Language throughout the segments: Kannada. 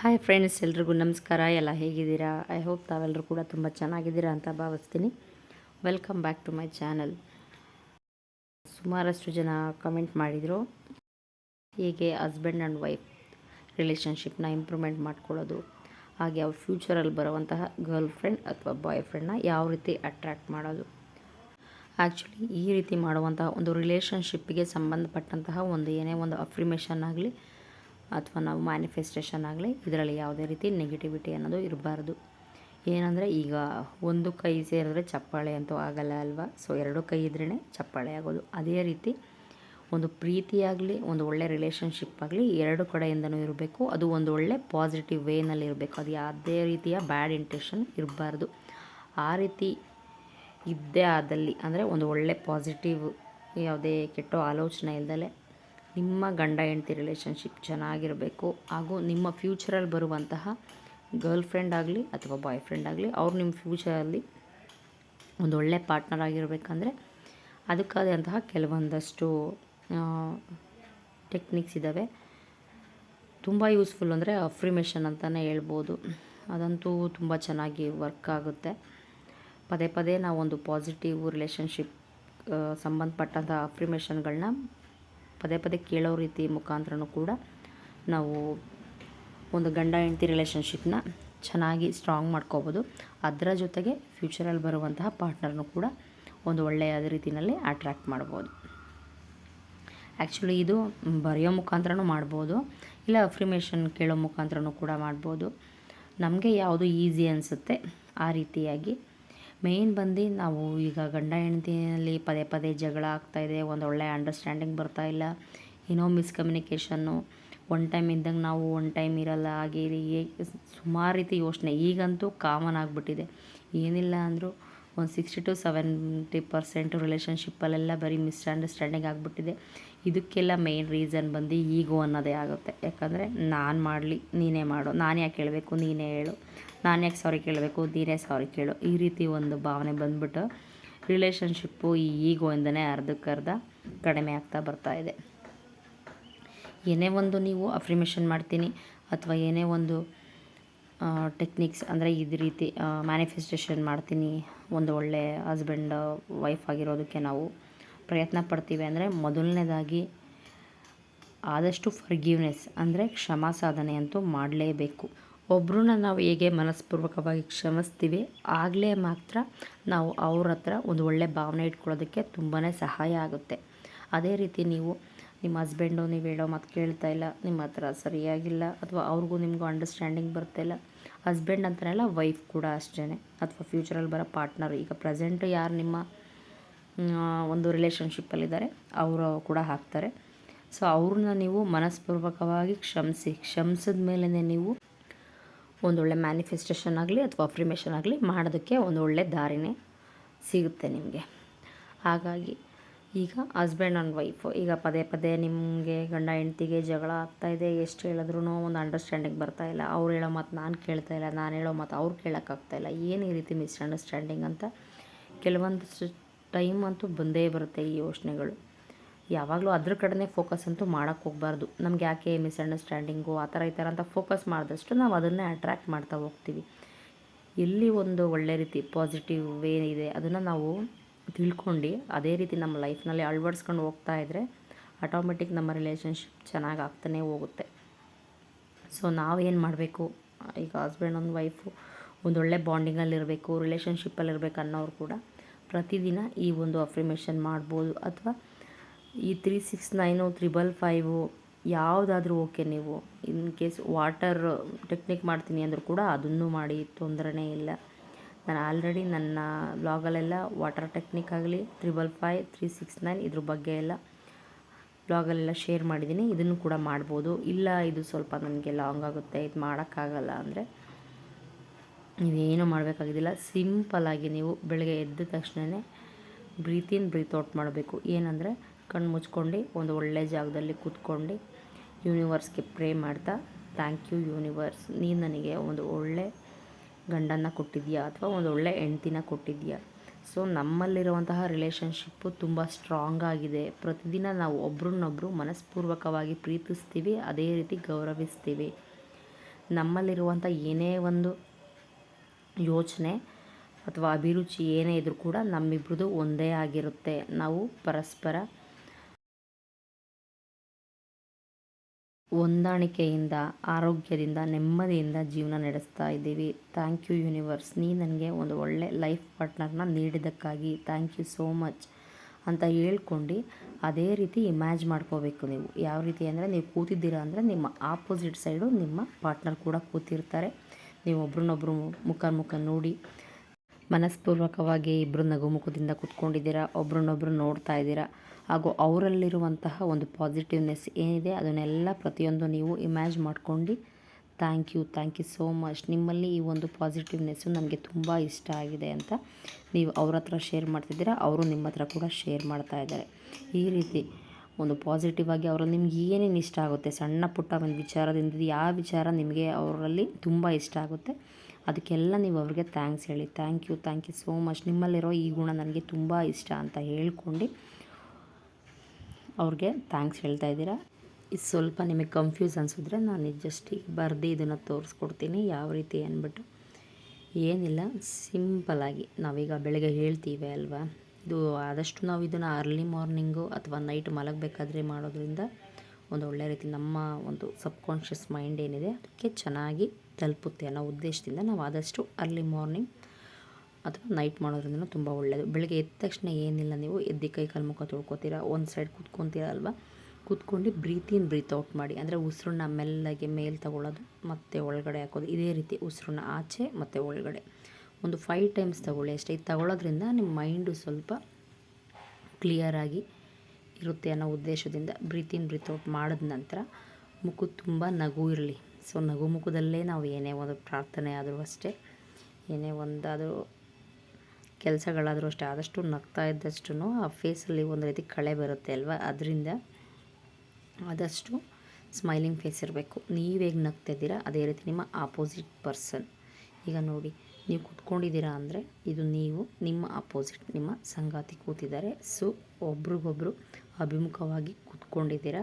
ಹಾಯ್ ಫ್ರೆಂಡ್ಸ್ ಎಲ್ರಿಗೂ ನಮಸ್ಕಾರ. ಎಲ್ಲ ಹೇಗಿದ್ದೀರಾ? ಐ ಹೋಪ್ ತಾವೆಲ್ಲರೂ ಕೂಡ ತುಂಬ ಚೆನ್ನಾಗಿದ್ದೀರಾ ಅಂತ ಭಾವಿಸ್ತೀನಿ. Welcome back to my channel ಸುಮಾರಷ್ಟು ಜನ ಕಮೆಂಟ್ ಮಾಡಿದರು. ಹೇಗೆ ಹಸ್ಬೆಂಡ್ ಆ್ಯಂಡ್ ವೈಫ್ ರಿಲೇಷನ್ಶಿಪ್ನ ಇಂಪ್ರೂವ್ಮೆಂಟ್ ಮಾಡ್ಕೊಳ್ಳೋದು? ಹಾಗೆ ಅವ್ರ ಫ್ಯೂಚರಲ್ಲಿ ಬರುವಂತಹ ಗರ್ಲ್ ಫ್ರೆಂಡ್ ಅಥವಾ ಬಾಯ್ ಫ್ರೆಂಡ್ನ ಯಾವ ರೀತಿ ಅಟ್ರ್ಯಾಕ್ಟ್ ಮಾಡೋದು? ಆ್ಯಕ್ಚುಲಿ ಈ ರೀತಿ ಮಾಡುವಂತಹ ಒಂದು ರಿಲೇಷನ್ಶಿಪ್ಪಿಗೆ ಸಂಬಂಧಪಟ್ಟಂತಹ ಒಂದು ಏನೇ ಒಂದು ಅಫ್ರಿಮೇಷನ್ ಆಗಲಿ ಅಥವಾ ನಾವು ಮ್ಯಾನಿಫೆಸ್ಟೇಷನ್ ಆಗಲಿ ಇದರಲ್ಲಿ ಯಾವುದೇ ರೀತಿ ನೆಗೆಟಿವಿಟಿ ಅನ್ನೋದು ಇರಬಾರ್ದು. ಏನಂದರೆ ಈಗ ಒಂದು ಕೈ ಸೇರಿದ್ರೆ ಚಪ್ಪಾಳೆ ಅಂತೂ ಆಗಲ್ಲ ಅಲ್ವಾ? ಸೊ ಎರಡು ಕೈ ಇದ್ರೇ ಚಪ್ಪಾಳೆ ಆಗೋದು. ಅದೇ ರೀತಿ ಒಂದು ಪ್ರೀತಿಯಾಗಲಿ ಒಂದು ಒಳ್ಳೆ ರಿಲೇಷನ್ಶಿಪ್ ಆಗಲಿ ಎರಡು ಕಡೆಯಿಂದನೂ ಇರಬೇಕು. ಅದು ಒಂದು ಒಳ್ಳೆ ಪಾಸಿಟಿವ್ ವೇನಲ್ಲಿ ಇರಬೇಕು. ಅದು ಯಾವುದೇ ರೀತಿಯ ಬ್ಯಾಡ್ ಇಂಟೆನ್ಷನ್ ಇರಬಾರ್ದು. ಆ ರೀತಿ ಇದ್ದೇ ಆದಲ್ಲಿ, ಅಂದರೆ ಒಂದು ಒಳ್ಳೆ ಪಾಸಿಟಿವ್ ಯಾವುದೇ ಕೆಟ್ಟ ಆಲೋಚನೆ ಇಲ್ದಲೆ ನಿಮ್ಮ ಗಂಡ ಹೆಂಡತಿ ರಿಲೇಷನ್ಶಿಪ್ ಚೆನ್ನಾಗಿರಬೇಕು ಹಾಗೂ ನಿಮ್ಮ ಫ್ಯೂಚರಲ್ಲಿ ಬರುವಂತಹ ಗರ್ಲ್ ಫ್ರೆಂಡ್ ಆಗಲಿ ಅಥವಾ ಬಾಯ್ ಫ್ರೆಂಡ್ ಆಗಲಿ, ಅವ್ರು ನಿಮ್ಮ ಫ್ಯೂಚರಲ್ಲಿ ಒಂದು ಒಳ್ಳೆ ಪಾರ್ಟ್ನರ್ ಆಗಿರಬೇಕಂದ್ರೆ ಅದಕ್ಕಾದಂತಹ ಕೆಲವೊಂದಷ್ಟು ಟೆಕ್ನಿಕ್ಸ್ ಇದ್ದಾವೆ ತುಂಬ ಯೂಸ್ಫುಲ್ ಅಂದರೆ ಅಫ್ರಿಮೇಷನ್ ಅಂತಲೇ ಹೇಳ್ಬೋದು. ಅದಂತೂ ತುಂಬ ಚೆನ್ನಾಗಿ ವರ್ಕ್ ಆಗುತ್ತೆ. ಪದೇ ಪದೇ ನಾವು ಒಂದು ಪಾಸಿಟಿವ್ ರಿಲೇಷನ್ಶಿಪ್ ಸಂಬಂಧಪಟ್ಟಂಥ ಅಫ್ರಿಮೇಷನ್ಗಳನ್ನ ಪದೇ ಪದೇ ಕೇಳೋ ರೀತಿ ಮುಖಾಂತರನೂ ಕೂಡ ನಾವು ಒಂದು ಗಂಡ ಹೆಂಡತಿ ರಿಲೇಷನ್ಶಿಪ್ನ ಚೆನ್ನಾಗಿ ಸ್ಟ್ರಾಂಗ್ ಮಾಡ್ಕೋಬೋದು. ಅದರ ಜೊತೆಗೆ ಫ್ಯೂಚರಲ್ಲಿ ಬರುವಂತಹ ಪಾರ್ಟ್ನರ್ನು ಕೂಡ ಒಂದು ಒಳ್ಳೆಯ ರೀತಿಯಲ್ಲಿ ಅಟ್ರ್ಯಾಕ್ಟ್ ಮಾಡ್ಬೋದು. ಆ್ಯಕ್ಚುಲಿ ಇದು ಬರೆಯೋ ಮುಖಾಂತರನೂ ಮಾಡ್ಬೋದು, ಇಲ್ಲ ಅಫ್ರಿಮೇಷನ್ ಕೇಳೋ ಮುಖಾಂತರನೂ ಕೂಡ ಮಾಡ್ಬೋದು. ನಮಗೆ ಯಾವುದು ಈಸಿ ಅನಿಸುತ್ತೆ ಆ ರೀತಿಯಾಗಿ ಮೇಯ್ನ್ ಬಂದು ನಾವು ಈಗ ಗಂಡ ಹೆಂಡತಿಯಲ್ಲಿ ಪದೇ ಪದೇ ಜಗಳ ಆಗ್ತಾಯಿದೆ ಒಂದು ಒಳ್ಳೆ ಅಂಡರ್ಸ್ಟ್ಯಾಂಡಿಂಗ್ ಬರ್ತಾ ಇಲ್ಲ, ಏನೋ ಮಿಸ್ಕಮ್ಯುನಿಕೇಷನ್ನು ಒನ್ ಟೈಮ್ ಇದ್ದಂಗೆ ನಾವು ಒನ್ ಟೈಮ್ ಇರಲ್ಲ, ಹಾಗೆ ಸುಮಾರು ರೀತಿ ಯೋಚನೆ. ಈಗಂತೂ ಕಾಮನ್ ಆಗಿಬಿಟ್ಟಿದೆ. ಏನಿಲ್ಲ ಅಂದರೂ ಒಂದು ಸಿಕ್ಸ್ಟಿ ಟು ಸೆವೆಂಟಿ ಪರ್ಸೆಂಟ್ ರಿಲೇಷನ್ಶಿಪ್ಪಲ್ಲೆಲ್ಲ ಬರೀ ಮಿಸ್ಅಂಡರ್ಸ್ಟ್ಯಾಂಡಿಂಗ್ ಆಗಿಬಿಟ್ಟಿದೆ. ಇದಕ್ಕೆಲ್ಲ ಮೇಯ್ನ್ ರೀಸನ್ ಬಂದು ಈಗೋ ಅನ್ನೋದೇ ಆಗುತ್ತೆ. ಯಾಕಂದರೆ ನಾನು ಮಾಡಲಿ, ನೀನೇ ಮಾಡು. ನಾನು ಯಾಕೆ ಹೇಳಬೇಕು, ನೀನೇ ಹೇಳು. ನಾನು ಯಾಕೆ ಸಾರಿ ಕೇಳಬೇಕು? ನೀನೇ ಸಾರಿ ಕೇಳು. ಈ ರೀತಿ ಒಂದು ಭಾವನೆ ಬಂದ್ಬಿಟ್ಟು ರಿಲೇಷನ್ಶಿಪ್ಪು ಈ ಈಗೋಯಿಂದನೇ ಅರ್ಧಕ್ಕರ್ಧ ಕಡಿಮೆ ಆಗ್ತಾ ಬರ್ತಾ ಇದೆ. ಏನೇ ಒಂದು ನೀವು ಅಫ್ರಿಮೇಷನ್ ಮಾಡ್ತೀನಿ ಅಥವಾ ಏನೇ ಒಂದು ಟೆಕ್ನಿಕ್ಸ್ ಅಂದರೆ ಇದು ರೀತಿ ಮ್ಯಾನಿಫೆಸ್ಟೇಷನ್ ಮಾಡ್ತೀನಿ, ಒಂದು ಒಳ್ಳೆ ಹಸ್ಬೆಂಡ್ ವೈಫ್ ಆಗಿರೋದಕ್ಕೆ ನಾವು ಪ್ರಯತ್ನ ಪಡ್ತೀವಿ ಅಂದರೆ ಮೊದಲನೇದಾಗಿ ಆದಷ್ಟು ಫರ್ಗಿವ್ನೆಸ್ ಅಂದರೆ ಕ್ಷಮಾ ಸಾಧನೆ ಅಂತೂ ಮಾಡಲೇಬೇಕು. ಒಬ್ಬರನ್ನ ನಾವು ಹೇಗೆ ಮನಸ್ಪೂರ್ವಕವಾಗಿ ಕ್ಷಮಿಸ್ತೀವಿ, ಆಗಲೇ ಮಾತ್ರ ನಾವು ಅವ್ರ ಹತ್ರ ಒಂದು ಒಳ್ಳೆ ಭಾವನೆ ಇಟ್ಕೊಳ್ಳೋದಕ್ಕೆ ತುಂಬಾ ಸಹಾಯ ಆಗುತ್ತೆ. ಅದೇ ರೀತಿ ನೀವು ನಿಮ್ಮ ಹಸ್ಬೆಂಡು ನೀವು ಹೇಳೋ ಮಾತು ಕೇಳ್ತಾ ಇಲ್ಲ, ನಿಮ್ಮ ಹತ್ರ ಸರಿಯಾಗಿಲ್ಲ, ಅಥವಾ ಅವ್ರಿಗೂ ನಿಮಗೂ ಅಂಡರ್ಸ್ಟ್ಯಾಂಡಿಂಗ್ ಬರ್ತಾಯಿಲ್ಲ ಹಸ್ಬೆಂಡ್ ಅಂತಲೇ ವೈಫ್ ಕೂಡ ಅಷ್ಟೇ ಅಥವಾ ಫ್ಯೂಚರಲ್ಲಿ ಬರೋ ಪಾರ್ಟ್ನರ್ ಈಗ ಪ್ರೆಸೆಂಟ್ ಯಾರು ನಿಮ್ಮ ಒಂದು ರಿಲೇಷನ್ಶಿಪ್ಪಲ್ಲಿದ್ದಾರೆ ಅವರು ಕೂಡ ಹಾಕ್ತಾರೆ. ಸೊ ಅವ್ರನ್ನ ನೀವು ಮನಸ್ಪೂರ್ವಕವಾಗಿ ಕ್ಷಮಿಸಿ ಕ್ಷಮಿಸಿದ ಮೇಲೇ ನೀವು ಒಂದೊಳ್ಳೆ ಮ್ಯಾನಿಫೆಸ್ಟೇಷನ್ ಆಗಲಿ ಅಥವಾ ಅಫ್ರಿಮೇಷನ್ ಆಗಲಿ ಮಾಡೋದಕ್ಕೆ ಒಂದು ಒಳ್ಳೆ ದಾರಿನೇ ಸಿಗುತ್ತೆ ನಿಮಗೆ. ಹಾಗಾಗಿ ಈಗ ಹಸ್ಬೆಂಡ್ ಆ್ಯಂಡ್ ವೈಫು ಈಗ ಪದೇ ಪದೇ ನಿಮಗೆ ಗಂಡ ಹೆಂಡ್ತಿಗೆ ಜಗಳ ಆಗ್ತಾಯಿದೆ ಎಷ್ಟು ಹೇಳಿದ್ರೂ ಒಂದು ಅಂಡರ್ಸ್ಟ್ಯಾಂಡಿಂಗ್ ಬರ್ತಾಯಿಲ್ಲ ಅವ್ರು ಹೇಳೋ ಮಾತು ನಾನು ಕೇಳ್ತಾ ಇಲ್ಲ, ನಾನು ಹೇಳೋ ಮಾತು ಅವ್ರು ಕೇಳೋಕ್ಕಾಗ್ತಾಯಿಲ್ಲ ಏನು ಈ ರೀತಿ ಮಿಸ್ಅಂಡರ್ಸ್ಟ್ಯಾಂಡಿಂಗ್ ಅಂತ? ಕೆಲವೊಂದು ಟೈಮ್ ಅಂತೂ ಬಂದೇ ಬರುತ್ತೆ ಈ ಯೋಚನೆಗಳು. ಯಾವಾಗಲೂ ಅದ್ರ ಕಡೆನೇ ಫೋಕಸ್ ಅಂತೂ ಮಾಡೋಕ್ಕೆ ಹೋಗಬಾರ್ದು. ನಮ್ಗೆ ಯಾಕೆ ಮಿಸ್ಅಂಡರ್ಸ್ಟ್ಯಾಂಡಿಂಗು ಆ ಥರ ಈ ಥರ ಅಂತ ಫೋಕಸ್ ಮಾಡಿದಷ್ಟು ನಾವು ಅದನ್ನೇ ಅಟ್ರ್ಯಾಕ್ಟ್ ಮಾಡ್ತಾ ಹೋಗ್ತೀವಿ. ಎಲ್ಲಿ ಒಂದು ಒಳ್ಳೆ ರೀತಿ ಪಾಸಿಟಿವ್ ವೇ ಇದೆ ಅದನ್ನು ನಾವು ತಿಳ್ಕೊಂಡು ಅದೇ ರೀತಿ ನಮ್ಮ ಲೈಫ್ನಲ್ಲಿ ಅಳವಡಿಸ್ಕೊಂಡು ಹೋಗ್ತಾ ಇದ್ದರೆ ಆಟೋಮೆಟಿಕ್ ನಮ್ಮ ರಿಲೇಷನ್ಶಿಪ್ ಚೆನ್ನಾಗಿ ಆಗ್ತಾನೆ ಹೋಗುತ್ತೆ. ಸೊ ನಾವೇನು ಮಾಡಬೇಕು? ಈಗ ಹಸ್ಬೆಂಡ್ ಒಂದು ವೈಫು ಒಂದೊಳ್ಳೆ ಬಾಂಡಿಂಗಲ್ಲಿರಬೇಕು ರಿಲೇಷನ್ಶಿಪ್ಪಲ್ಲಿರ್ಬೇಕು ಅನ್ನೋರು ಕೂಡ ಪ್ರತಿದಿನ ಈ ಒಂದು ಅಫ್ರಿಮೇಷನ್ ಮಾಡ್ಬೋದು. ಅಥವಾ ಈ three six nine triple five ಯಾವುದಾದ್ರೂ ಓಕೆ ನೀವು. ಇನ್ ಕೇಸ್ ವಾಟರ್ ಟೆಕ್ನಿಕ್ ಮಾಡ್ತೀನಿ ಅಂದರೂ ಕೂಡ ಅದನ್ನು ಮಾಡಿ ತೊಂದರೆನೇ ಇಲ್ಲ. ನಾನು ಆಲ್ರೆಡಿ ನನ್ನ ಬ್ಲಾಗಲ್ಲೆಲ್ಲ ವಾಟರ್ ಟೆಕ್ನಿಕ್ ಆಗಲಿ triple five three six nine ಇದ್ರ ಬಗ್ಗೆ ಎಲ್ಲ ಬ್ಲಾಗಲ್ಲೆಲ್ಲ ಶೇರ್ ಮಾಡಿದ್ದೀನಿ, ಇದನ್ನು ಕೂಡ ಮಾಡ್ಬೋದು. ಇಲ್ಲ, ಇದು ಸ್ವಲ್ಪ ನನಗೆ ಲಾಂಗ್ ಆಗುತ್ತೆ, ಇದು ಮಾಡೋಕ್ಕಾಗಲ್ಲ ಅಂದರೆ ನೀವೇನು ಮಾಡಬೇಕಾಗಿದ್ದಿಲ್ಲ. ಸಿಂಪಲ್ಲಾಗಿ ನೀವು ಬೆಳಗ್ಗೆ ಎದ್ದ ತಕ್ಷಣವೇ ಬ್ರೀತ್ ಇನ್ ಔಟ್ ಮಾಡಬೇಕು. ಏನಂದರೆ ಕಣ್ಣು ಮುಚ್ಕೊಂಡು ಒಂದು ಒಳ್ಳೆ ಜಾಗದಲ್ಲಿ ಕೂತ್ಕೊಂಡು ಯೂನಿವರ್ಸ್ಗೆ ಪ್ರೇ ಮಾಡ್ತಾ, ಥ್ಯಾಂಕ್ ಯು ಯೂನಿವರ್ಸ್, ನೀನು ನನಗೆ ಒಂದು ಒಳ್ಳೆ ಗಂಡನ ಕೊಟ್ಟಿದ್ಯಾ ಅಥವಾ ಒಂದು ಒಳ್ಳೆ ಹೆಂಡ್ತಿನ ಕೊಟ್ಟಿದ್ಯಾ ಸೊ ನಮ್ಮಲ್ಲಿರುವಂತಹ ರಿಲೇಷನ್ಶಿಪ್ಪು ತುಂಬ ಸ್ಟ್ರಾಂಗ್ ಆಗಿದೆ. ಪ್ರತಿದಿನ ನಾವು ಒಬ್ರನ್ನೊಬ್ಬರು ಮನಸ್ಪೂರ್ವಕವಾಗಿ ಪ್ರೀತಿಸ್ತೀವಿ, ಅದೇ ರೀತಿ ಗೌರವಿಸ್ತೀವಿ. ನಮ್ಮಲ್ಲಿರುವಂಥ ಏನೇ ಒಂದು ಯೋಚನೆ ಅಥವಾ ಅಭಿರುಚಿ ಏನೇ ಇದ್ರೂ ಕೂಡ ನಮ್ಮಿಬ್ರದ್ದು ಒಂದೇ ಆಗಿರುತ್ತೆ. ನಾವು ಪರಸ್ಪರ ಹೊಂದಾಣಿಕೆಯಿಂದ, ಆರೋಗ್ಯದಿಂದ, ನೆಮ್ಮದಿಯಿಂದ ಜೀವನ ನಡೆಸ್ತಾ ಇದ್ದೀವಿ. Thank you universe. ನೀ ನನಗೆ ಒಂದು ಒಳ್ಳೆ ಲೈಫ್ ಪಾರ್ಟ್ನರ್ನ ನೀಡಿದ್ದಕ್ಕಾಗಿ ಥ್ಯಾಂಕ್ ಯು ಸೋ ಮಚ್ ಅಂತ ಹೇಳ್ಕೊಂಡು ಅದೇ ರೀತಿ ಇಮ್ಯಾಜ್ ಮಾಡ್ಕೋಬೇಕು ನೀವು. ಯಾವ ರೀತಿ ಅಂದರೆ ನೀವು ಕೂತಿದ್ದೀರಾ ಅಂದರೆ ನಿಮ್ಮ ಆಪೋಸಿಟ್ ಸೈಡು ನಿಮ್ಮ ಪಾರ್ಟ್ನರ್ ಕೂಡ ಕೂತಿರ್ತಾರೆ. ನೀವು ಒಬ್ರನ್ನೊಬ್ರು ಮುಖ ಮುಖ ನೋಡಿ ಮನಸ್ಪೂರ್ವಕವಾಗಿ ಇಬ್ಬರು ನಗುಮುಖದಿಂದ ಕೂತ್ಕೊಂಡಿದ್ದೀರಾ, ಒಬ್ರನ್ನೊಬ್ರು ನೋಡ್ತಾ ಇದ್ದೀರಾ ಹಾಗೂ ಅವರಲ್ಲಿರುವಂತಹ ಒಂದು ಪಾಸಿಟಿವ್ನೆಸ್ ಏನಿದೆ, ಅದನ್ನೆಲ್ಲ ಪ್ರತಿಯೊಂದು ನೀವು ಇಮ್ಯಾಜ್ ಮಾಡ್ಕೊಂಡು thank you thank you so much. ನಿಮ್ಮಲ್ಲಿ ಈ ಒಂದು ಪಾಸಿಟಿವ್ನೆಸ್ಸು ನನಗೆ ತುಂಬ ಇಷ್ಟ ಆಗಿದೆ ಅಂತ ನೀವು ಅವ್ರ ಹತ್ರ ಶೇರ್ ಮಾಡ್ತಿದ್ದೀರಾ, ಅವರು ನಿಮ್ಮ ಹತ್ರ ಕೂಡ ಶೇರ್ ಮಾಡ್ತಾ ಇದ್ದಾರೆ. ಈ ರೀತಿ ಒಂದು ಪಾಸಿಟಿವ್ ಆಗಿ ಅವರಲ್ಲಿ ನಿಮ್ಗೆ ಏನೇನು ಇಷ್ಟ ಆಗುತ್ತೆ, ಸಣ್ಣ ಪುಟ್ಟ ಒಂದು ವಿಚಾರದಿಂದ ಯಾವ ವಿಚಾರ ನಿಮಗೆ ಅವರಲ್ಲಿ ತುಂಬ ಇಷ್ಟ ಆಗುತ್ತೆ, ಅದಕ್ಕೆಲ್ಲ ನೀವು ಅವ್ರಿಗೆ ಥ್ಯಾಂಕ್ಸ್ ಹೇಳಿ. Thank you thank you so much. ನಿಮ್ಮಲ್ಲಿರೋ ಈ ಗುಣ ನನಗೆ ತುಂಬ ಇಷ್ಟ ಅಂತ ಹೇಳ್ಕೊಂಡು ಅವ್ರಿಗೆ ಥ್ಯಾಂಕ್ಸ್ ಹೇಳ್ತಾ ಇದ್ದೀರಾ. ಇದು ಸ್ವಲ್ಪ ನಿಮಗೆ ಕನ್ಫ್ಯೂಸ್ ಅನಿಸಿದ್ರೆ ನಾನು ಜಸ್ಟ್ ಈಗ ಬರೆದು ಇದನ್ನು ತೋರಿಸ್ಕೊಡ್ತೀನಿ, ಯಾವ ರೀತಿ ಅಂದ್ಬಿಟ್ಟು ಏನಿಲ್ಲ ಸಿಂಪಲಾಗಿ ನಾವೀಗ ಬೆಳಗ್ಗೆ ಹೇಳ್ತೀವಿ ಅಲ್ವಾ. ಇದು ಆದಷ್ಟು ನಾವು ಇದನ್ನು ಅರ್ಲಿ ಮಾರ್ನಿಂಗು ಅಥವಾ ನೈಟ್ ಮಲಗಬೇಕಾದ್ರೆ ಮಾಡೋದ್ರಿಂದ ಒಂದು ಒಳ್ಳೆ ರೀತಿ ನಮ್ಮ ಒಂದು ಸಬ್ಕಾನ್ಷಿಯಸ್ ಮೈಂಡ್ ಏನಿದೆ, ಅದಕ್ಕೆ ಚೆನ್ನಾಗಿ ತಲುಪುತ್ತೆ ಅನ್ನೋ ಉದ್ದೇಶದಿಂದ ನಾವು ಆದಷ್ಟು ಅರ್ಲಿ ಮಾರ್ನಿಂಗ್ ಅಥವಾ ನೈಟ್ ಮಾಡೋದ್ರಿಂದ ತುಂಬ ಒಳ್ಳೆಯದು ಬೆಳಗ್ಗೆ ಎದ್ದ ತಕ್ಷಣ ಏನಿಲ್ಲ ನೀವು, ಎದ್ದು ಕೈ ಕಾಲು ಮುಖ ತೊಳ್ಕೊತೀರ, ಒಂದು ಸೈಡ್ ಕೂತ್ಕೊತೀರ ಅಲ್ವಾ? ಕೂತ್ಕೊಂಡು ಬ್ರೀತ್ ಇನ್ ಬ್ರೀತ್ ಔಟ್ ಮಾಡಿ. ಅಂದರೆ ಉಸಿರನ್ನ ಮೆಲ್ಲಗೆ ಮೇಲೆ ತಗೊಳ್ಳೋದು, ಮತ್ತು ಒಳಗಡೆ ಹಾಕೋದು. ಇದೇ ರೀತಿ ಉಸಿರನ್ನ ಆಚೆ, ಮತ್ತು ಒಳಗಡೆ. ಒಂದು ಫೈವ್ ಟೈಮ್ಸ್ ತಗೊಳ್ಳಿ ಅಷ್ಟೇ. ಇದು ತಗೊಳ್ಳೋದ್ರಿಂದ ನಿಮ್ಮ ಮೈಂಡು ಸ್ವಲ್ಪ ಕ್ಲಿಯರಾಗಿ ಇರುತ್ತೆ ಅನ್ನೋ ಉದ್ದೇಶದಿಂದ ಬ್ರೀತ್ ಇನ್ ಬ್ರೀತ್ ಔಟ್ ಮಾಡಿದ ನಂತರ ಮುಖ ತುಂಬ ನಗು ಇರಲಿ. ಸೊ ನಗು ಮುಖದಲ್ಲೇ ನಾವು ಏನೇ ಒಂದು ಪ್ರಾರ್ಥನೆ ಆದರೂ ಅಷ್ಟೇ, ಏನೇ ಒಂದಾದರೂ ಕೆಲಸಗಳಾದರೂ ಅಷ್ಟೇ, ಆದಷ್ಟು ನಗ್ತಾ ಇದ್ದಷ್ಟು ಆ ಫೇಸಲ್ಲಿ ಒಂದು ರೀತಿ ಕಳೆ ಬರುತ್ತೆ ಅಲ್ವಾ? ಅದರಿಂದ ಆದಷ್ಟು ಸ್ಮೈಲಿಂಗ್ ಫೇಸ್ ಇರಬೇಕು. ನೀವು ಹೇಗೆ ನಗ್ತಿದ್ದೀರಾ ಅದೇ ರೀತಿ ನಿಮ್ಮ ಆಪೋಸಿಟ್ ಪರ್ಸನ್ ಈಗ ನೋಡಿ, ನೀವು ಕೂತ್ಕೊಂಡಿದ್ದೀರಾ ಅಂದರೆ ಇದು ನೀವು, ನಿಮ್ಮ ಅಪೋಸಿಟ್ ನಿಮ್ಮ ಸಂಗಾತಿ ಕೂತಿದ್ದಾರೆ. ಸೊ, ಒಬ್ರಿಗೊಬ್ರು ಅಭಿಮುಖವಾಗಿ ಕೂತ್ಕೊಂಡಿದ್ದೀರಾ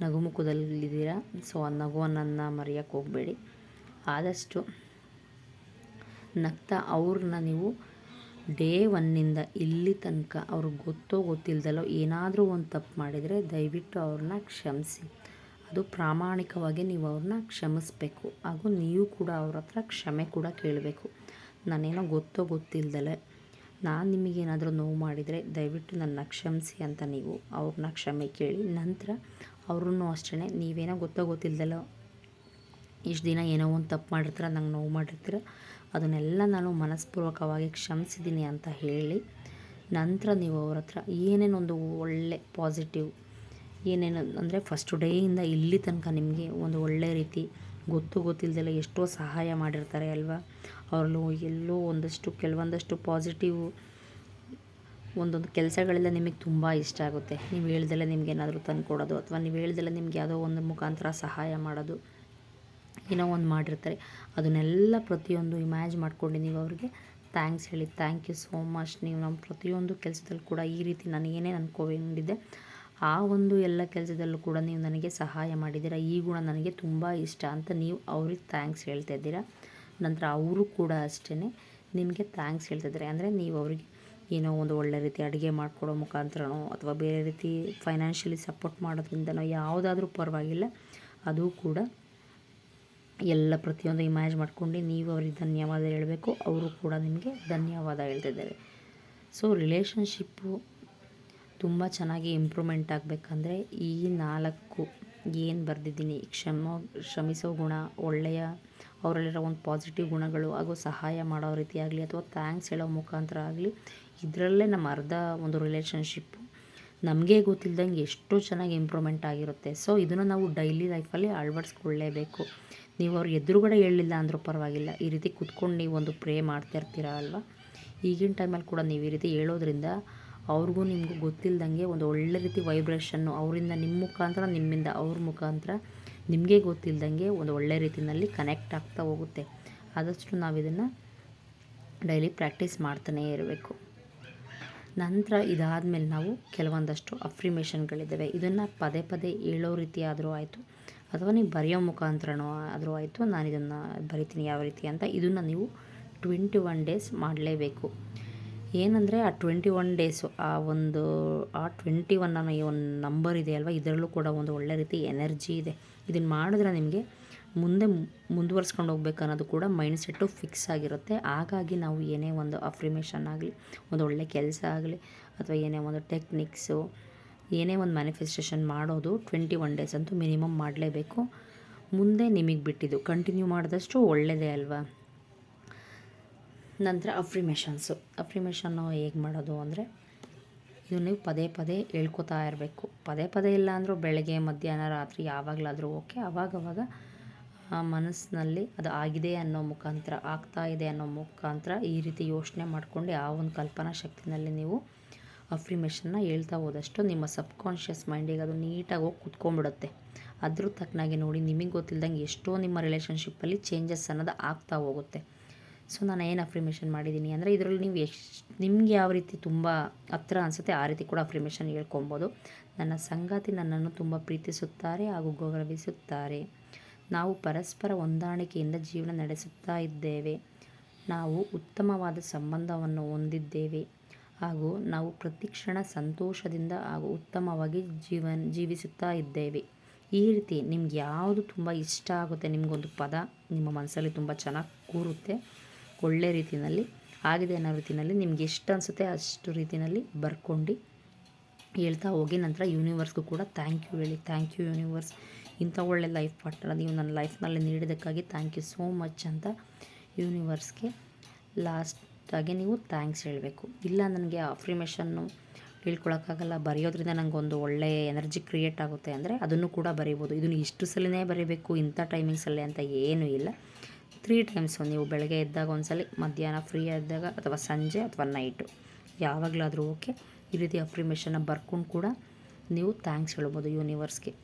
ನಗುಮುಖದಲ್ಲಿದ್ದೀರಾ ಸೊ ಆ ನಗುವನ್ನು ಮರೆಯೋಕ್ಕೆ ಹೋಗಬೇಡಿ. ಆದಷ್ಟು ನಗ್ತಾ ಅವ್ರನ್ನ ನೀವು ಡೇ ಒನ್ನಿಂದ ಇಲ್ಲಿ ತನಕ ಅವ್ರಿಗೆ ಗೊತ್ತೋ ಗೊತ್ತಿಲ್ಲದಲ್ಲೋ ಏನಾದರೂ ಒಂದು ತಪ್ಪು ಮಾಡಿದರೆ ದಯವಿಟ್ಟು ಅವ್ರನ್ನ ಕ್ಷಮಿಸಿ. ಅದು ಪ್ರಾಮಾಣಿಕವಾಗಿ ನೀವು ಅವ್ರನ್ನ ಕ್ಷಮಿಸ್ಬೇಕು. ಹಾಗೂ ನೀವು ಕೂಡ ಅವ್ರ ಹತ್ರ ಕ್ಷಮೆ ಕೂಡ ಕೇಳಬೇಕು. ನಾನೇನೋ ಗೊತ್ತೋ ಗೊತ್ತಿಲ್ಲದಲೆ ನಾನು ನಿಮಗೇನಾದರೂ ನೋವು ಮಾಡಿದರೆ ದಯವಿಟ್ಟು ನನ್ನ ಕ್ಷಮಿಸಿ ಅಂತ ನೀವು ಅವ್ರನ್ನ ಕ್ಷಮೆ ಕೇಳಿ. ನಂತರ ಅವ್ರೂ ಅಷ್ಟೇ ನೀವೇನೋ ಗೊತ್ತೋ ಗೊತ್ತಿಲ್ಲದಲ್ಲೋ ಇಷ್ಟು ದಿನ ಏನೋ ಒಂದು ತಪ್ಪು ಮಾಡಿರ್ತೀರ, ನಂಗೆ ನೋವು ಮಾಡಿರ್ತೀರ ಅದನ್ನೆಲ್ಲ ನಾನು ಮನಸ್ಪೂರ್ವಕವಾಗಿ ಕ್ಷಮಿಸಿದ್ದೀನಿ ಅಂತ ಹೇಳಿ ನಂತರ ನೀವು ಅವ್ರ ಹತ್ರ ಏನೇನೊಂದು ಒಳ್ಳೆ ಪಾಸಿಟಿವ್ ಏನೇನು ಅಂದರೆ ಫಸ್ಟ್ ಡೇಯಿಂದ ಇಲ್ಲಿ ತನಕ ನಿಮಗೆ ಒಂದು ಒಳ್ಳೆ ರೀತಿ ಗೊತ್ತು ಗೊತ್ತಿಲ್ಲದೆಲ್ಲ ಎಷ್ಟೋ ಸಹಾಯ ಮಾಡಿರ್ತಾರೆ ಅಲ್ವಾ? ಅವ್ರಲ್ಲೂ ಎಲ್ಲೋ ಒಂದಷ್ಟು ಕೆಲವೊಂದಷ್ಟು ಪಾಸಿಟಿವ್ ಒಂದೊಂದು ಕೆಲಸಗಳೆಲ್ಲ ನಿಮಗೆ ತುಂಬ ಇಷ್ಟ ಆಗುತ್ತೆ. ನೀವು ಹೇಳ್ದೆಲ್ಲ ನಿಮ್ಗೆ ಏನಾದರೂ ತಂದು ಕೊಡೋದು ಅಥವಾ ನೀವು ಹೇಳ್ದೆಲ್ಲ ನಿಮ್ಗೆ ಯಾವುದೋ ಒಂದು ಮುಖಾಂತರ ಸಹಾಯ ಮಾಡೋದು. ಏನೋ ಒಂದು ಮಾಡಿರ್ತಾರೆ. ಅದನ್ನೆಲ್ಲ ಪ್ರತಿಯೊಂದು ಇಮ್ಯಾಜ್ ಮಾಡ್ಕೊಂಡು ನೀವು ಅವ್ರಿಗೆ ಥ್ಯಾಂಕ್ಸ್ ಹೇಳಿ. ಥ್ಯಾಂಕ್ ಯು ಸೋ ಮಚ್ ನೀವು ನಮ್ಮ ಪ್ರತಿಯೊಂದು ಕೆಲಸದಲ್ಲೂ ಕೂಡ ಈ ರೀತಿ ನಾನು ಏನೇನು ಅಂದ್ಕೊಂಡಿದ್ದೆ ಆ ಒಂದು ಎಲ್ಲ ಕೆಲಸದಲ್ಲೂ ಕೂಡ ನೀವು ನನಗೆ ಸಹಾಯ ಮಾಡಿದ್ದೀರಾ? ಈ ಗುಣ ನನಗೆ ತುಂಬ ಇಷ್ಟ ಅಂತ ನೀವು ಅವ್ರಿಗೆ ಥ್ಯಾಂಕ್ಸ್ ಹೇಳ್ತಾ ಇದ್ದೀರಾ? ನಂತರ ಅವರು ಕೂಡ ಅಷ್ಟೇ ನಿಮಗೆ ಥ್ಯಾಂಕ್ಸ್ ಹೇಳ್ತಿದ್ದಾರೆ ಅಂದರೆ ನೀವು ಅವರಿಗೆ ಏನೋ ಒಂದು ಒಳ್ಳೆ ರೀತಿ ಅಡುಗೆ ಮಾಡಿಕೊಡೋ ಮುಖಾಂತರನೋ ಅಥವಾ ಬೇರೆ ರೀತಿ ಫೈನಾನ್ಷಿಯಲಿ ಸಪೋರ್ಟ್ ಮಾಡೋದ್ರಿಂದನೋ ಯಾವುದಾದ್ರೂ ಪರವಾಗಿಲ್ಲ, ಅದು ಕೂಡ ಎಲ್ಲ ಪ್ರತಿಯೊಂದು ಇಮ್ಯಾಜ್ ಮಾಡ್ಕೊಂಡು ನೀವು ಅವ್ರಿಗೆ ಧನ್ಯವಾದ ಹೇಳಬೇಕು. ಅವರು ಕೂಡ ನಿಮಗೆ ಧನ್ಯವಾದ ಹೇಳ್ತಿದ್ದಾರೆ. ಸೊ ರಿಲೇಷನ್ಶಿಪ್ಪು ತುಂಬ ಚೆನ್ನಾಗಿ ಇಂಪ್ರೂವ್ಮೆಂಟ್ ಆಗಬೇಕಂದ್ರೆ ಈ ನಾಲ್ಕು ಏನು ಬರೆದಿದ್ದೀನಿ, ಕ್ಷಮ ಶ್ರಮಿಸೋ ಗುಣ, ಒಳ್ಳೆಯ ಅವರಲ್ಲಿರೋ ಒಂದು ಪಾಸಿಟಿವ್ ಗುಣಗಳು, ಹಾಗೂ ಸಹಾಯ ಮಾಡೋ ರೀತಿ ಆಗಲಿ, ಅಥವಾ ಥ್ಯಾಂಕ್ಸ್ ಹೇಳೋ ಮುಖಾಂತರ ಆಗಲಿ, ಇದರಲ್ಲೇ ನಮ್ಮ ಅರ್ಧ ಒಂದು ರಿಲೇಷನ್ಶಿಪ್ಪು ನಮಗೆ ಗೊತ್ತಿಲ್ದಂಗೆ ಎಷ್ಟು ಚೆನ್ನಾಗಿ ಇಂಪ್ರೂವ್ಮೆಂಟ್ ಆಗಿರುತ್ತೆ. ಸೊ ಇದನ್ನು ನಾವು ಡೈಲಿ ಲೈಫಲ್ಲಿ ಅಳವಡಿಸ್ಕೊಳ್ಳೇಬೇಕು. ನೀವು ಅವ್ರ ಎದುರುಗಡೆ ಹೇಳಲಿಲ್ಲ ಅಂದರೂ ಪರವಾಗಿಲ್ಲ. ಈ ರೀತಿ ಕುತ್ಕೊಂಡು ನೀವು ಒಂದು ಪ್ರೇ ಮಾಡ್ತಾ ಇರ್ತೀರ ಅಲ್ವಾ? ಈಗಿನ ಟೈಮಲ್ಲಿ ಕೂಡ ನೀವು ಈ ರೀತಿ ಹೇಳೋದ್ರಿಂದ ಅವ್ರಿಗೂ ನಿಮಗೂ ಗೊತ್ತಿಲ್ಲದಂಗೆ ಒಂದು ಒಳ್ಳೆ ರೀತಿ ವೈಬ್ರೇಷನ್ನು ಅವರಿಂದ ನಿಮ್ಮ ಮುಖಾಂತರ, ನಿಮ್ಮಿಂದ ಅವ್ರ ಮುಖಾಂತರ ನಿಮಗೆ ಗೊತ್ತಿಲ್ಲದಂಗೆ ಒಂದು ಒಳ್ಳೆ ರೀತಿಯಲ್ಲಿ ಕನೆಕ್ಟ್ ಆಗ್ತಾ ಹೋಗುತ್ತೆ. ಆದಷ್ಟು ನಾವು ಇದನ್ನು ಡೈಲಿ ಪ್ರಾಕ್ಟೀಸ್ ಮಾಡ್ತಾನೇ ಇರಬೇಕು. ನಂತರ ಇದಾದಮೇಲೆ ನಾವು ಕೆಲವೊಂದಷ್ಟು ಅಫ್ರಿಮೇಷನ್ಗಳಿದ್ದಾವೆ ಇದನ್ನು ಪದೇ ಪದೇ ಹೇಳೋ ರೀತಿ ಆದರೂ ಆಯಿತು. ಅಥವಾ ನೀವು ಬರೆಯೋ ಮುಖಾಂತರನೋ ಆದರೂ ಆಯಿತು, ನಾನು ಇದನ್ನು ಬರಿತೀನಿ ಯಾವ ರೀತಿ ಅಂತ ಇದನ್ನು ನೀವು ಟ್ವೆಂಟಿ ಒನ್ ಡೇಸ್ ಮಾಡಲೇಬೇಕು. ಏನಂದರೆ ಆ ಟ್ವೆಂಟಿ ಒನ್ ಡೇಸು ಆ ಒಂದು, ಆ ಟ್ವೆಂಟಿ ಒನ್ ಅನ್ನೋ ಈ ಒಂದು ನಂಬರ್ ಇದೆ ಅಲ್ವಾ? ಇದರಲ್ಲೂ ಕೂಡ ಒಂದು ಒಳ್ಳೆ ರೀತಿ ಎನರ್ಜಿ ಇದೆ. ಇದನ್ನು ಮಾಡಿದ್ರೆ ನಿಮಗೆ ಮುಂದೆ ಮುಂದುವರ್ಸ್ಕೊಂಡು ಹೋಗ್ಬೇಕು ಅನ್ನೋದು ಕೂಡ ಮೈಂಡ್ ಸೆಟ್ಟು ಫಿಕ್ಸ್ ಆಗಿರುತ್ತೆ. ಹಾಗಾಗಿ ನಾವು ಏನೇ ಒಂದು ಅಫ್ರಿಮೇಷನ್ ಆಗಲಿ, ಒಂದು ಒಳ್ಳೆ ಕೆಲಸ ಆಗಲಿ, ಅಥವಾ ಏನೇ ಒಂದು ಟೆಕ್ನಿಕ್ಸು ಏನೇ ಒಂದು ಮ್ಯಾನಿಫೆಸ್ಟೇಷನ್ ಮಾಡೋದು ಟ್ವೆಂಟಿ ಒನ್ ಡೇಸ್ ಅಂತೂ ಮಿನಿಮಮ್ ಮಾಡಲೇಬೇಕು. ಮುಂದೆ ನಿಮಗೆ ಬಿಟ್ಟಿದ್ದು ಕಂಟಿನ್ಯೂ ಮಾಡಿದಷ್ಟು ಒಳ್ಳೆಯದೇ ಅಲ್ವಾ? ನಂತರ ಅಫ್ರಿಮೇಷನ್ಸು ಅಫ್ರಿಮೇಷನ್ನು ಹೇಗೆ ಮಾಡೋದು ಅಂದರೆ, ಇದು ನೀವು ಪದೇ ಪದೇ ಹೇಳ್ಕೊತಾ ಇರಬೇಕು. ಪದೇ ಪದೇ ಇಲ್ಲ ಅಂದರೂ ಬೆಳಗ್ಗೆ, ಮಧ್ಯಾಹ್ನ, ರಾತ್ರಿ ಯಾವಾಗಲಾದರೂ ಓಕೆ. ಅವಾಗವಾಗ, ಆ, ಮನಸ್ಸಿನಲ್ಲಿ ಅದು ಆಗಿದೆ ಅನ್ನೋ ಮುಖಾಂತರ, ಆಗ್ತಾ ಇದೆ ಅನ್ನೋ ಮುಖಾಂತರ ಈ ರೀತಿ ಯೋಚನೆ ಮಾಡಿಕೊಂಡು ಆ ಒಂದು ಕಲ್ಪನಾ ಶಕ್ತಿನಲ್ಲಿ ನೀವು ಅಫ್ರಿಮೇಷನ್ನ ಹೇಳ್ತಾ ಹೋದಷ್ಟು ನಿಮ್ಮ ಸಬ್ಕಾನ್ಷಿಯಸ್ ಮೈಂಡಿಗೆ ಅದು ನೀಟಾಗಿ ಹೋಗಿ ಕುತ್ಕೊಂಡ್ಬಿಡುತ್ತೆ. ಅದ್ರ ತಕ್ಕನಾಗೆ ನೋಡಿ ನಿಮಗೆ ಗೊತ್ತಿಲ್ದಂಗೆ ಎಷ್ಟೋ ನಿಮ್ಮ ರಿಲೇಷನ್ಶಿಪ್ಪಲ್ಲಿ ಚೇಂಜಸ್ ಅನ್ನೋದು ಆಗ್ತಾ ಹೋಗುತ್ತೆ. ಸೊ ನಾನು ಏನು ಅಫ್ರಿಮೇಷನ್ ಮಾಡಿದ್ದೀನಿ ಅಂದರೆ ಇದರಲ್ಲಿ ನೀವು ಎಷ್ಟು, ನಿಮ್ಗೆ ಯಾವ ರೀತಿ ತುಂಬ ಹತ್ರ ಅನಿಸುತ್ತೆ ಆ ರೀತಿ ಕೂಡ ಅಫ್ರಿಮೇಷನ್ ಹೇಳ್ಕೊಬೋದು. ನನ್ನ ಸಂಗಾತಿ ನನ್ನನ್ನು ತುಂಬ ಪ್ರೀತಿಸುತ್ತಾರೆ ಹಾಗೂ ಗೌರವಿಸುತ್ತಾರೆ. ನಾವು ಪರಸ್ಪರ ಹೊಂದಾಣಿಕೆಯಿಂದ ಜೀವನ ನಡೆಸುತ್ತಾ ಇದ್ದೇವೆ. ನಾವು ಉತ್ತಮವಾದ ಸಂಬಂಧವನ್ನು ಹೊಂದಿದ್ದೇವೆ. ಹಾಗೂ ನಾವು ಪ್ರತಿಕ್ಷಣ ಸಂತೋಷದಿಂದ ಹಾಗೂ ಉತ್ತಮವಾಗಿ ಜೀವನ, ಜೀವಿಸುತ್ತಾ ಇದ್ದೇವೆ. ಈ ರೀತಿ ನಿಮ್ಗೆ ಯಾವುದು ತುಂಬ ಇಷ್ಟ ಆಗುತ್ತೆ, ನಿಮಗೊಂದು ಪದ ನಿಮ್ಮ ಮನಸ್ಸಲ್ಲಿ ತುಂಬ ಚೆನ್ನಾಗಿ ಕೂರುತ್ತೆ, ಒಳ್ಳೆ ರೀತಿಯಲ್ಲಿ ಆಗಿದೆ ಅನ್ನೋ ರೀತಿಯಲ್ಲಿ ನಿಮ್ಗೆ ಎಷ್ಟು ಅನಿಸುತ್ತೆ ಅಷ್ಟು ರೀತಿಯಲ್ಲಿ ಬರ್ಕೊಂಡು ಹೇಳ್ತಾ ಹೋಗಿ ನಂತರ ಯೂನಿವರ್ಸ್ಗೂ ಕೂಡ ಥ್ಯಾಂಕ್ ಯು ಹೇಳಿ. Thank you universe. ಇಂಥ ಒಳ್ಳೆ ಲೈಫ್ ಪಾರ್ಟ್ನರ್ ನೀವು ನನ್ನ ಲೈಫ್ನಲ್ಲಿ ನೀಡಿದ್ದಕ್ಕಾಗಿ ಥ್ಯಾಂಕ್ ಯು ಸೋ ಮಚ್ ಅಂತ ಯೂನಿವರ್ಸ್ಗೆ ಲಾಸ್ಟಾಗಿ ನೀವು ಥ್ಯಾಂಕ್ಸ್ ಹೇಳಬೇಕು. ಇಲ್ಲ ನನಗೆ ಅಫ್ರಿಮೇಷನ್ನು ಹೇಳ್ಕೊಳಕ್ಕಾಗಲ್ಲ, ಬರೆಯೋದ್ರಿಂದ ಒಂದು ಒಳ್ಳೆಯ ಎನರ್ಜಿ ಕ್ರಿಯೇಟ್ ಆಗುತ್ತೆ ಅಂದರೆ ಅದನ್ನು ಕೂಡ ಬರೀಬೋದು. ಇದನ್ನು ಇಷ್ಟು ಸಲನೇ ಬರೀಬೇಕು, ಇಂಥ ಟೈಮಿಂಗ್ಸಲ್ಲೇ ಅಂತ ಏನೂ ಇಲ್ಲ. ತ್ರೀ ಟೈಮ್ಸು ನೀವು ಬೆಳಗ್ಗೆ ಎದ್ದಾಗ ಒಂದ್ಸಲ, ಮಧ್ಯಾಹ್ನ ಫ್ರೀ ಆದಾಗ ಅಥವಾ ಸಂಜೆ ಅಥವಾ ನೈಟು ಯಾವಾಗಲಾದರೂ ಓಕೆ ಈ ರೀತಿ ಅಫ್ರಿಮೇಷನ್ನ ಬರ್ಕೊಂಡು ಕೂಡ ನೀವು ಥ್ಯಾಂಕ್ಸ್ ಹೇಳ್ಬೋದು ಯೂನಿವರ್ಸ್ಗೆ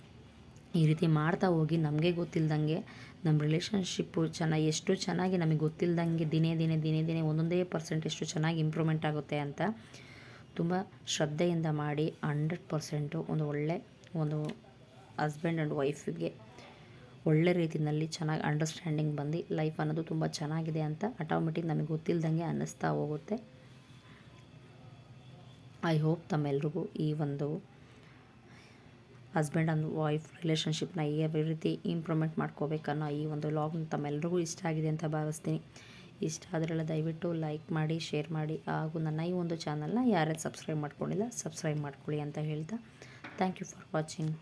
ಈ ರೀತಿ ಮಾಡ್ತಾ ಹೋಗಿ ನಮಗೆ ಗೊತ್ತಿಲ್ದಂಗೆ ನಮ್ಮ ರಿಲೇಷನ್ಶಿಪ್ಪು ಚೆನ್ನಾಗಿ, ಎಷ್ಟು ಚೆನ್ನಾಗಿ ನಮಗೆ ಗೊತ್ತಿಲ್ಲದಂಗೆ ದಿನೇ ದಿನೇ ದಿನೇ ದಿನೇ ಒಂದೊಂದೇ ಪರ್ಸೆಂಟ್ ಎಷ್ಟು ಚೆನ್ನಾಗಿ ಇಂಪ್ರೂವ್ಮೆಂಟ್ ಆಗುತ್ತೆ ಅಂತ ತುಂಬ ಶ್ರದ್ಧೆಯಿಂದ ಮಾಡಿ ಹಂಡ್ರೆಡ್ ಪರ್ಸೆಂಟು ಒಂದು ಒಳ್ಳೆ ಒಂದು ಹಸ್ಬೆಂಡ್ ಆ್ಯಂಡ್ ವೈಫಿಗೆ ಒಳ್ಳೆ ರೀತಿಯಲ್ಲಿ ಚೆನ್ನಾಗಿ ಅಂಡರ್ಸ್ಟ್ಯಾಂಡಿಂಗ್ ಬಂದು ಲೈಫ್ ಅನ್ನೋದು ತುಂಬ ಚೆನ್ನಾಗಿದೆ ಅಂತ ಆಟೋಮೆಟಿಕ್ ನಮಗೆ ಗೊತ್ತಿಲ್ಲದಂಗೆ ಅನ್ನಿಸ್ತಾ ಹೋಗುತ್ತೆ. ಐ ಹೋಪ್ ತಮ್ಮೆಲ್ರಿಗೂ ಈ ಒಂದು ಹಸ್ಬೆಂಡ್ ಆ್ಯಂಡ್ ವೈಫ್ ರಿಲೇಷನ್ಶಿಪ್ನ ಯಾವ ರೀತಿ ಇಂಪ್ರೂವ್ಮೆಂಟ್ ಮಾಡ್ಕೋಬೇಕನ್ನೋ ಈ ಒಂದು ಲಾಗ್ ತಮ್ಮೆಲ್ಲರಿಗೂ ಇಷ್ಟ ಆಗಿದೆ ಅಂತ ಭಾವಿಸ್ತೀನಿ. ಇಷ್ಟ ಆದ್ರೆಲ್ಲ ದಯವಿಟ್ಟು ಲೈಕ್ ಮಾಡಿ ಶೇರ್ ಮಾಡಿ. ಹಾಗೂ ನನ್ನ ಈ ಒಂದು ಚಾನಲ್ನ ಯಾರ್ಯಾರು ಸಬ್ಸ್ಕ್ರೈಬ್ ಮಾಡ್ಕೊಂಡಿಲ್ಲ ಸಬ್ಸ್ಕ್ರೈಬ್ ಮಾಡ್ಕೊಳ್ಳಿ ಅಂತ ಹೇಳ್ತಾ ಥ್ಯಾಂಕ್ ಯು ಫಾರ್ ವಾಚಿಂಗ್